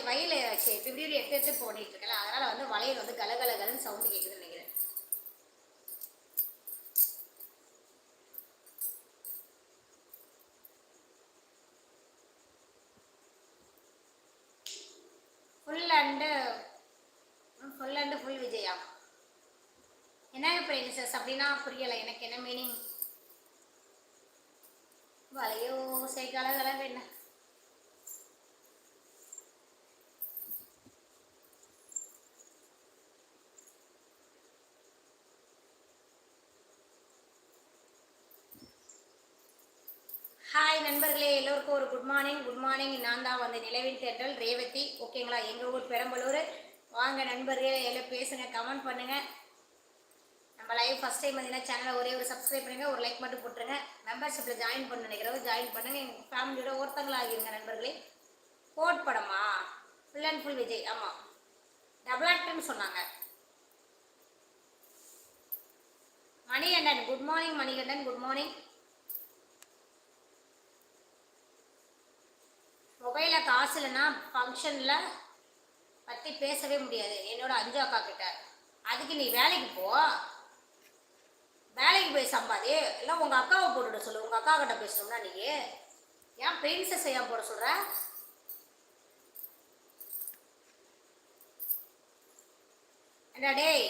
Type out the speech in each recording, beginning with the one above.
வயல் வயல சரி எட்டு இப்படி எடுத்து எடுத்து இருக்கல அதனால வந்து வளையல் வந்து கலகலகலன்னு சவுண்டு கேட்குதுன்னு நினைக்கிறேன். Full and full and full Vijaya. என்ன பிரின்சஸ் அப்படின்னா புரியலை எனக்கு என்ன மீனிங் வலையோ சே கலகலன்னு என்ன ஹாய் நண்பர்களே எல்லோருக்கும் ஒரு குட் மார்னிங் குட் மார்னிங் நான் தான் வந்து நிலவின் தேட்டல் ரேவதி. ஓகேங்களா எங்கள் ஊர் பெரம்பலூர். வாங்க நண்பர்களே எல்லாம் பேசுங்க கமெண்ட் பண்ணுங்க. நம்ம லைவ் ஃபஸ்ட் டைம் வந்தீங்கன்னா சேனலை ஒரே ஒரு சப்ஸ்கிரைப் பண்ணுங்கள் ஒரு லைக் மட்டும் போட்டுருங்க. மெம்பர்ஷிப்பில் ஜாயின் பண்ண நினைக்கிறவங்க ஜாயின் பண்ணுங்க. எங்கள் ஃபேமிலியோட ஒருத்தங்களாகிருங்க நண்பர்களே. கோட் படமா? Full and full Vijay. ஆமாம் டபுள் ஆக்டர்னு சொன்னாங்க. Manikandan good morning Manikandan. Good morning காசு இல்லைன்னா ஃபங்க்ஷனில் பற்றி பேசவே முடியாது. என்னோட அஞ்சு அக்கா கிட்ட. அதுக்கு நீ வேலைக்கு போ. வேலைக்கு போய் சம்பாதி. இல்லை உங்கள் அக்காவை போட்டுட சொல்லு. உங்கள் அக்கா கிட்ட பேசணும்னா நீ ஏன் பிரின்சஸ் ஏன் போட சொல்கிற என்ன டேய்?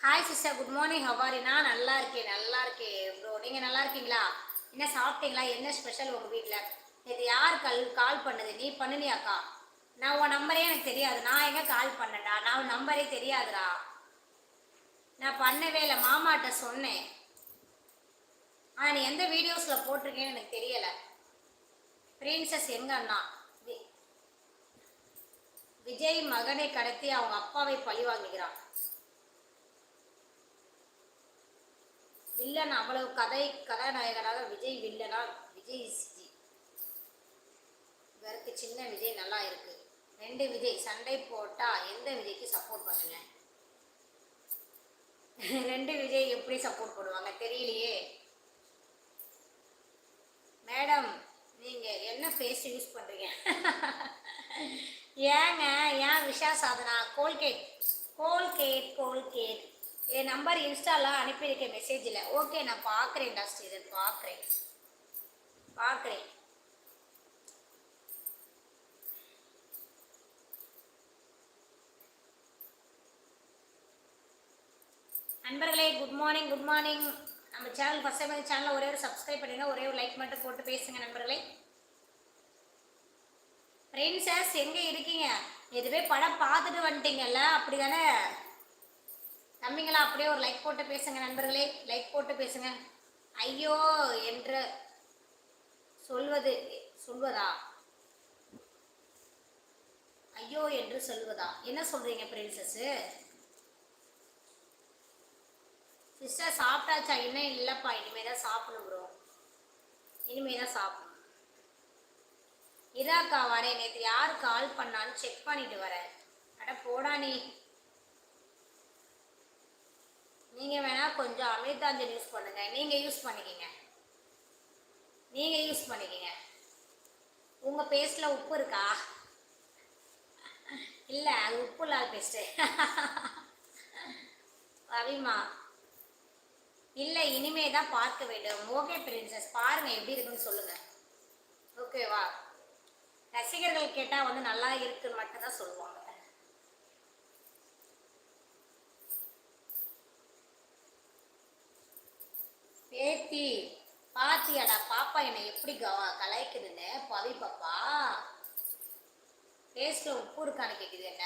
Hi sister good morning how are you நான் நல்லா இருக்கேன். நல்லா இருக்கேன். ப்ரோ நீங்கள் நல்லா இருக்கீங்களா? என்ன சாப்பிட்டீங்களா? என்ன ஸ்பெஷல் உங்கள் வீட்டில் இது யார் கல் கால் பண்ணது? நீ பண்ணுனியாக்கா? நான் உன் நம்பரே எனக்கு தெரியாது. நான் எங்கே கால் பண்ணடா நான் உன் நம்பரே தெரியாதுடா. நான் பண்ணவே இல்லை. மாமாட்ட சொன்னேன். ஆனால் நீ எந்த வீடியோஸில் போட்டிருக்கேன்னு எனக்கு தெரியலை. பிரின்சஸ் எங்க அண்ணா? விஜய் மகனை கடத்தி அவங்க அப்பாவை பழி வாங்குகிறான். வில்லன் அவ்வளவு கதை கதாநாயகனாக விஜய் வில்லனா விஜய் சிஜி இவருக்கு சின்ன விஜய் நல்லா இருக்கு. ரெண்டு விஜய் சண்டை போட்டா எந்த விஜய்க்கு சப்போர்ட் பண்ணுங்க? ரெண்டு விஜய் எப்படி சப்போர்ட் பண்ணுவாங்க தெரியலையே. மேடம் நீங்க என்ன ஃபேஸ் யூஸ் பண்றீங்க? ஏங்க ஏன் விஷா சாதனா? கோல்கேட் கோல்கேட் கோல்கேட் என் நம்பர் இன்ஸ்டாலாம் அனுப்பியிருக்கேன் மெசேஜில் ஓகே நான் பார்க்குறேன்டா ஸ்ரீதர் பார்க்குறேன் பார்க்குறேன் நண்பர்களே குட் மார்னிங் குட் மார்னிங் நம்ம சேனல் ஃபஸ்ட் டைம் சேனலில் ஒரே ஒரு சப்ஸ்கிரைப் பண்ணுங்க. ஒரே ஒரு லைக் மட்டும் போட்டு பேசுங்க நண்பர்களே. பிரின்சஸ் எங்கே இருக்கீங்க? எதுவே படம் பார்த்துட்டு வந்துட்டீங்கல்ல? அப்படி தானே தம்பிங்களா அப்படியே ஒரு லைக் போட்டு பேசுங்க நண்பர்களே. லைக் போட்டு பேசுங்க. ஐயோ என்று சொல்வது சொல்வதா? ஐயோ என்று சொல்வதா? என்ன சொல்றீங்க பிரின்சஸ் சிஸ்டர் சாப்பிட்டாச்சா? இன்னும் இல்லைப்பா இனிமே தான் சாப்பிடணும் ப்ரோ இனிமே தான் சாப்பிடணும். இதாக்கா வரேன் நேற்று யார் கால் பண்ணான்னு செக் பண்ணிட்டு வரேன். அட போடா நீ. நீங்கள் வேணால் கொஞ்சம் அமிர்தாஞ்சல் யூஸ் பண்ணுங்க. நீங்கள் யூஸ் பண்ணிக்கிங்க. நீங்கள் யூஸ் பண்ணிக்கிங்க. உங்கள் பேஸ்ட்டில் உப்பு இருக்கா? இல்லை அது உப்பு இல்லாத பேஸ்ட்டு ரவிமா இல்லை இனிமே தான் பார்க்க வேண்டும். ஓகே பிரின்சஸ் பாருங்கள் எப்படி இருக்குன்னு சொல்லுங்கள் ஓகேவா ரசிகர்கள் கேட்டால் வந்து நல்லா இருக்குன்னு மட்டும்தான் சொல்லுவாங்க. பேத்தி பாத்தியாடா பாப்பா என்னை எப்படி கவ கலாய்க்குதுன்னு? பவி பாப்பா. டேஸ்ட்ல உப்பு இருக்கான்னு கேக்குது என்ன?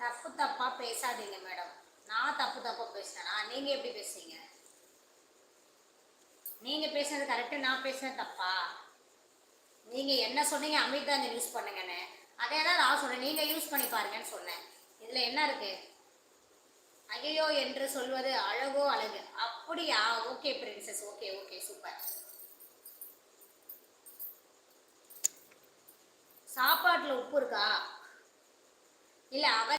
தப்பு தப்பா பேசாதீங்க மேடம். நான் தப்பு தப்பா பேசினா நீங்க எப்படி பேசுறீங்க? நீங்க பேசுனது கரெக்டு நான் பேசுனது தப்பா? நீங்க என்ன சொன்னீங்க அமிர்தாஞ்சன் யூஸ் பண்ணுங்கன்னு. அதே தான் நான் சொன்னேன். நீங்க யூஸ் பண்ணி பாருங்கன்னு சொன்னேன். இதுல என்ன இருக்கு? அகையோ என்று சொல்வது அழகோ அழகு. அப்படியா? Okay princess okay okay super சாப்பாட்டுல உப்பு இருக்கா? இல்ல அவ